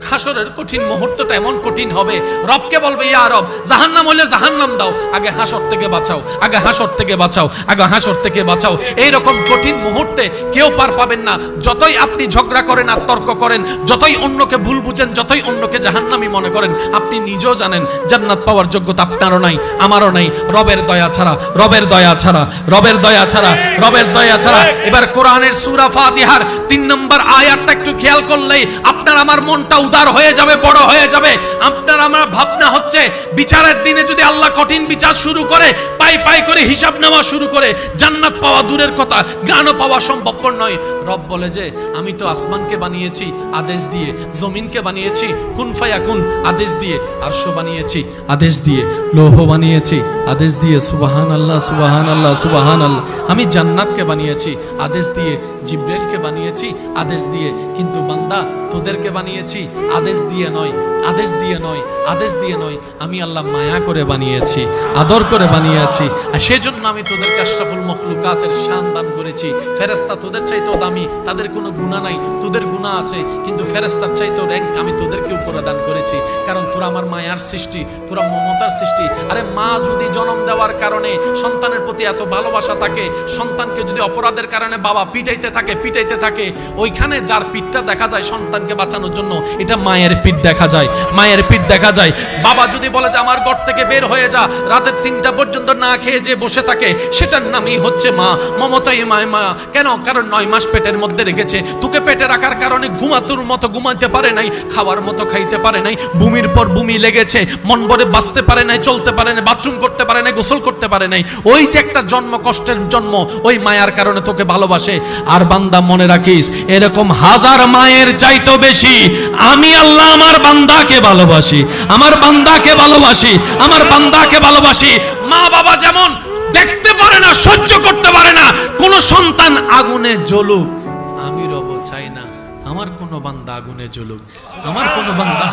হাসরের কঠিন মুহূর্তটা এমন কঠিন হবে। রবকে বলবে, ইয়া রব, জাহান্নাম হলে জাহান্নাম দাও। আগে হাসর থেকে বাঁচাও, আগে হাসর থেকে বাঁচাও, আগে হাসর থেকে বাঁচাও। এই রকম কঠিন মুহূর্তে কেউ পার পাবেন না। যতই আপনি ঝগড়া করেন আর তর্ক করেন, যতই অন্যকে ভুল বুঝেন, যতই অন্যকে জাহান্নামি মনে করেন, আপনি নিজেও জানেন, জান্নাত পাওয়ার যোগ্যতা আপনারও নাই, আমারও নাই। রবের দয়া ছাড়া, রবের দয়া ছাড়া, রবের দয়া ছাড়া, রবের দয়া ছাড়া। এবার কোরআনের সূরা ফাতিহার তিন নম্বর আয়াতটা একটু খেয়াল করলেই আপনার, আমার মনটা উদার হয়ে যাবে বড় হয়ে যাবে। আপনার আমার ভাবনা হচ্ছে বিচারের দিনে যদি আল্লাহ কঠিন বিচার শুরু করে, পাই পাই করে হিসাব নেওয়া শুরু করে, জান্নাত পাওয়া দূরের কথা, জ্ঞানও পাওয়া সম্ভবপর নয়। রব বলে যে, আমি তো আসমানকে বানিয়েছি, আদেশ দিয়ে, জমিনকে বানিয়েছি, কুন ফায়াকুন আদেশ দিয়ে, আরশ বানিয়েছি, আদেশ দিয়ে, লৌহ বানিয়েছি, আদেশ দিয়ে সুবাহান আল্লাহ সুবাহান আল্লাহ সুবাহান আল্লাহ আমি জান্নাতকে বানিয়েছি, আদেশ দিয়ে, জিব্রাইলকে বানিয়েছি, আদেশ দিয়ে, কিন্তু বান্দা তোদেরকে বানিয়েছি, আদেশ দিয়ে নয়, আদেশ দিয়ে নয়, আদেশ দিয়ে নয়, আমি আল্লাহ মায়া করে বানিয়েছি, আদর করে বানিয়েছি, আর সেজন্য আমি তোদেরকে আশরাফুল মখলুকাতের শান দান করেছি। ফেরেস্তা তোদের চাইতেও দামি, তাদের কোনো গুণা নাই, তোদের গুণা আছে, কিন্তু ফেরেস্তার চাইতেও র্যাঙ্ক আমি তোদেরকে উপরে দান করেছি। কারণ তোরা আমার মায়ার সৃষ্টি, তোরা মমতার সৃষ্টি। আরে মা যদি জন্ম দেওয়ার কারণে সন্তানের প্রতি এত ভালোবাসা থাকে, সন্তানকে যদি অপরাধের কারণে বাবা পিটাইতে থাকে পিটাইতে থাকে, ওইখানে যার পিঠটা দেখা যায় সন্তানকে বাঁচানোর জন্য, এটা মায়ের পিঠ দেখা যায়। মায়ের পিঠ দেখা যায়। বাবা যদি বলে আমার ঘর থেকে বের হয়ে যা। রাতের তিনটা পর্যন্ত না খেয়ে যে বসে থাকে, সেটার নামই হচ্ছে মা। মমতাই মায় মা কেন? কারণ নয় মাস পেটের মধ্যে রেখেছে। তোকে পেটে রাখার কারণে ঘুমাতুর মতো ঘুমাতে পারে নাই, খাওয়ার মতো খাইতে পারে নাই, বুমির পর বুমি লেগেছে, মন ভরে বাঁচতে পারে নাই, চলতে পারে নাই, বাথরুম করতে পারে নাই, গোসল করতে পারে নাই। ওই যে একটা জন্ম, কষ্টের জন্ম, ওই মায়ার কারণে তোকে ভালোবাসে। আর বান্দা মনে রাখিস, এরকম হাজার মায়ের চাইতো বেশি আমি আল্লাহ আমার বান্দাকে ভালোবাসি। আমার বান্দাকে ভালোবাসি। আমার বান্দাকে ভালোবাসি। মা বাবা যেমন দেখতে পারে না, সহ্য করতে পারে না, কোন সন্তান আগুনে জ্বলুক, আমি রব চাই না, আমার কোনো বান্দা আগুনে জ্বলুক, আমার কোনো বান্দা